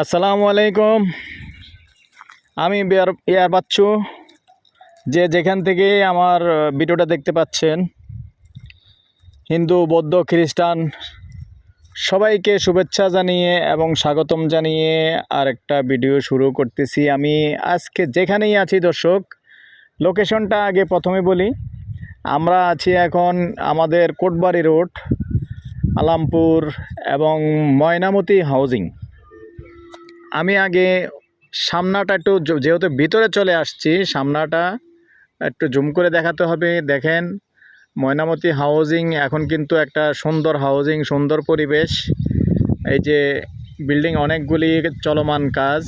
আসসালামু আলাইকুম। আমি বিয়ার, ইয়ার বাচ্চু। যে যেখান থেকে আমার ভিডিওটা দেখতে পাচ্ছেন, হিন্দু, বৌদ্ধ, খ্রিস্টান, সবাইকে শুভেচ্ছা জানিয়ে এবং স্বাগতম জানিয়ে আর একটা ভিডিও শুরু করতেছি আমি। আজকে যেখানেই আছি দর্শক, লোকেশনটা আগে প্রথমে বলি। আমরা আছি এখন আমাদের কোটবাড়ি রোড আলামপুর এবং ময়নামতি হাউজিং। আমি আগে সামনাটা একটু যেহেতু ভিতরে চলে আসছি, সামনাটা একটু জুম করে দেখাতে হবে। দেখেন, ময়নামতি হাউজিং এখন কিন্তু একটা সুন্দর হাউজিং, সুন্দর পরিবেশ। এই যে বিল্ডিং অনেকগুলি চলমান কাজ।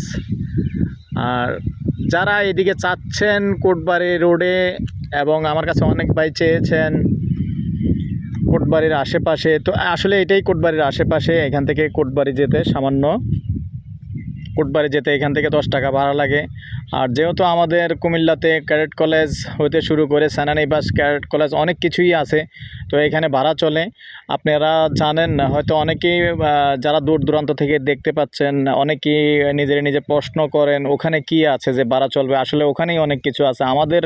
আর যারা এদিকে চাচ্ছেন কোটবাড়ি রোডে এবং আমার কাছে অনেক ভাই চেয়েছেন কোটবাড়ির আশেপাশে, তো আসলে এটাই কোটবাড়ির আশেপাশে, এখান থেকে কোটবাড়ি যেতে সামান্য। কোটবাড়ি যেতে এখান থেকে দশ টাকা ভাড়া লাগে। আর যেহেতু আমাদের কুমিল্লাতে ক্যাডেট কলেজ হতে শুরু করে সেনানিবাস ক্যাডেট কলেজ অনেক কিছুই আছে, তো এখানে ভাড়া চলে। আপনারা জানেন, হয়তো অনেকেই যারা দূর দূরান্ত থেকে দেখতে পাচ্ছেন, অনেকেই নিজের নিজে প্রশ্ন করেন, ওখানে কি আছে যে ভাড়া চলবে? আসলে ওখানেই অনেক কিছু আছে। আমাদের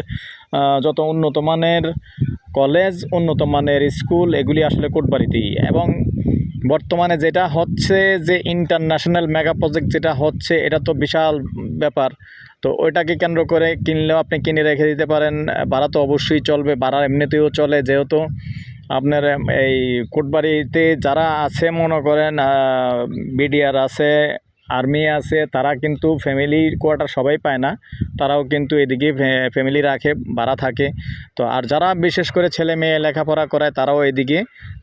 যত উন্নত মানের কলেজ উন্নত মানের স্কুল, এগুলি আসলে কোটবাড়িতেই। এবং বর্তমানে যেটা হচ্ছে যে ইন্টারন্যাশনাল মেগা প্রজেক্ট যেটা হচ্ছে, এটা তো বিশাল ব্যাপার। তো ওইটাকে কেন্দ্র করে কিনলেও আপনি কিনে রেখে দিতে পারেন। ভাড়া তো অবশ্যই চলবে, ভাড়া এমনিতেও চলে। যেহেতু আপনার এই কোটবাড়িতে যারা আছে, মনে করেন বিডিআর আছে আর্মি আছে, তারা কিন্তু ফ্যামিলি কোয়ার্টার সবাই পায় না। তারাও কিন্তু এদিকে ফ্যামিলি রাখে, ভাড়া থাকে। তো আর যারা বিশেষ করে ছেলে মেয়ে লেখাপড়া করায়, তারাও এদিকে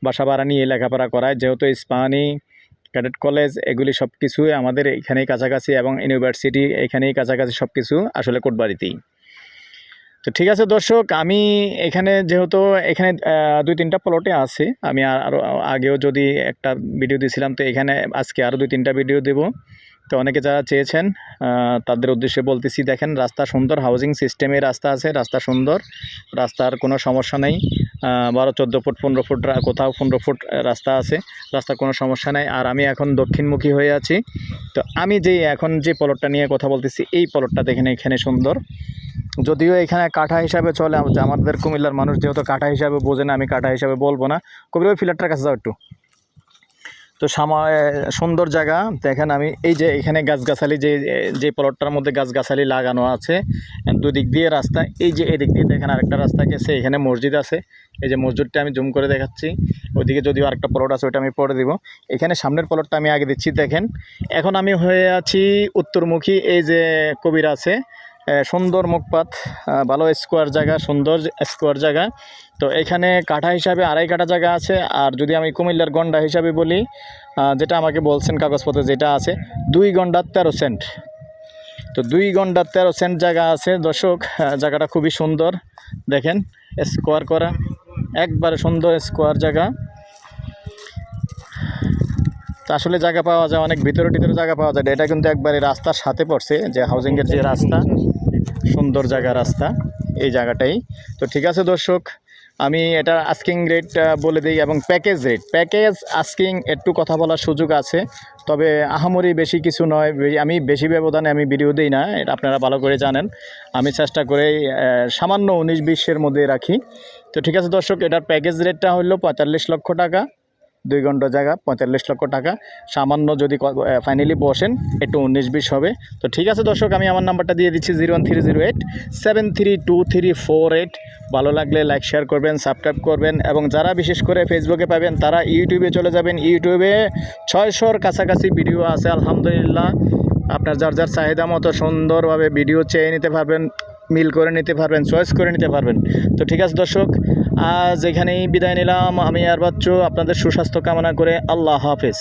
বাসা ভাড়া নিয়ে লেখাপড়া করায়। যেহেতু ইস্পাহানি ক্যাডেট কলেজ এগুলি সব কিছুই আমাদের এখানেই কাছাকাছি এবং ইউনিভার্সিটি এখানেই কাছাকাছি সব কিছু আসলে কোটবাড়িতেই। তো ঠিক আছে দর্শক, আমি এখানে যেহেতু এখানে দুই তিনটা প্লটে আছে, আমি আরও আগেও যদি একটা ভিডিও দিয়েছিলাম তো এখানে আজকে আরও দুই তিনটা ভিডিও দেব। তো অনেকে যারা চেয়েছেন তাদের উদ্দেশ্যে বলতেছি, দেখেন রাস্তা সুন্দর হাউজিং সিস্টেমে রাস্তা আছে, রাস্তা সুন্দর, রাস্তার কোনো সমস্যা নেই। বারো, চোদ্দ ফুট, পনেরো ফুট কোথাও পনেরো ফুট রাস্তা আছে, রাস্তার কোনো সমস্যা নেই। আর আমি এখন দক্ষিণমুখী হয়ে আছি। তো আমি যে এখন যে পলটটা নিয়ে কথা বলতেছি, এই পলটটা দেখেন এখানে সুন্দর। যদিও এখানে কাঠা হিসাবে চলে আম- আমাদের কুমিল্লার মানুষ যেহেতু কাঠা হিসাবে বোঝে না, আমি কাঠা হিসাবে বলব না। কবির ওই ফিলারটার কাছে যাও একটু। তো সময়, সুন্দর জায়গা। দেখেন আমি এই যে এখানে গাছগাছালি, যে যে প্লটটার মধ্যে গাছগাছালি লাগানো আছে, দুদিক দিয়ে রাস্তা, এই যে এদিক দিয়ে দেখেন আরেকটা রাস্তা গেছে, এখানে মসজিদ আছে। এই যে মসজিদটা আমি জুম করে দেখাচ্ছি। ওইদিকে যদিও আরেকটা প্লট আছে ওটা আমি পরে দিব। এখানে সামনের প্লটটা আমি আগে দিচ্ছি, দেখেন। এখন আমি হয়ে আছি উত্তরমুখী, এই যে কবির আছে। সুন্দর মুখপাত ভালো স্কোয়ার জায়গা, সুন্দর স্কোয়ার জায়গা। তো এখানে কাঠা হিসাবে আড়াই কাঠা জায়গা আছে, আর যদি আমি কুমিল্লার গন্ডা হিসাবে বলি যেটা আমাকে বলছেন কাগজপত্রে যেটা আছে, দুই গন্ডার তেরো সেন্ট। তো দুই গন্ডার তেরো সেন্ট জায়গা আছে। দর্শক জায়গাটা খুবই সুন্দর। দেখেন স্কোয়ার করা, একবারে সুন্দর স্কোয়ার জায়গা। তো আসলে জায়গা পাওয়া যায়, অনেক ভিতরে টিতরে জায়গা পাওয়া যায়। এটা কিন্তু একবারে রাস্তার সাথে পড়ছে, যে হাউজিংয়ের যে রাস্তা, সুন্দর জায়গা রাস্তা, এই জায়গাটাই। তো ঠিক আছে দর্শক, আমি এটা আস্কিং রেট বলে দিই এবং প্যাকেজ রেট প্যাকেজ আস্কিং একটু কথা বলার সুযোগ আছে, তবে আহামরি বেশি কিছু নয়। আমি বেশি ব্যবধানে আমি ভিডিও দিই না, এটা আপনারা ভালো করে জানেন। আমি চেষ্টা করে সামান্য উনিশ বিশের মধ্যে রাখি। তো ঠিক আছে দর্শক, এটার প্যাকেজ রেটটা হলো পঁয়তাল্লিশ লক্ষ টাকা। দুই ঘণ্টা জায়গা, পঁয়তাল্লিশ লক্ষ টাকা। সামান্য যদি ফাইনালি বসেন, একটু উনিশ বিশ হবে। তো ঠিক আছে দর্শক, আমি আমার নাম্বারটা দিয়ে দিচ্ছি zero one three zero eight, seven three two three four eight. ভালো লাগলে লাইক শেয়ার করবেন সাবস্ক্রাইব করবেন এবং যারা বিশেষ করে ফেসবুকে পাবেন, তারা ইউটিউবে চলে যাবেন। ইউটিউবে ছয়শোর কাছাকাছি ভিডিও আছে, আলহামদুলিল্লাহ। আপনার যার যার চাহিদা মতো সুন্দরভাবে ভিডিও চেয়ে নিতে পারবেন, মিল করে নিতে পারবেন চয়েস করে নিতে পারবেন। তো ঠিক আছে দর্শক আজ এখানেই বিদায় নিলাম। আমি আর বাচ্চু আপনাদের সুস্বাস্থ্য কামনা করে আল্লাহ হাফেজ।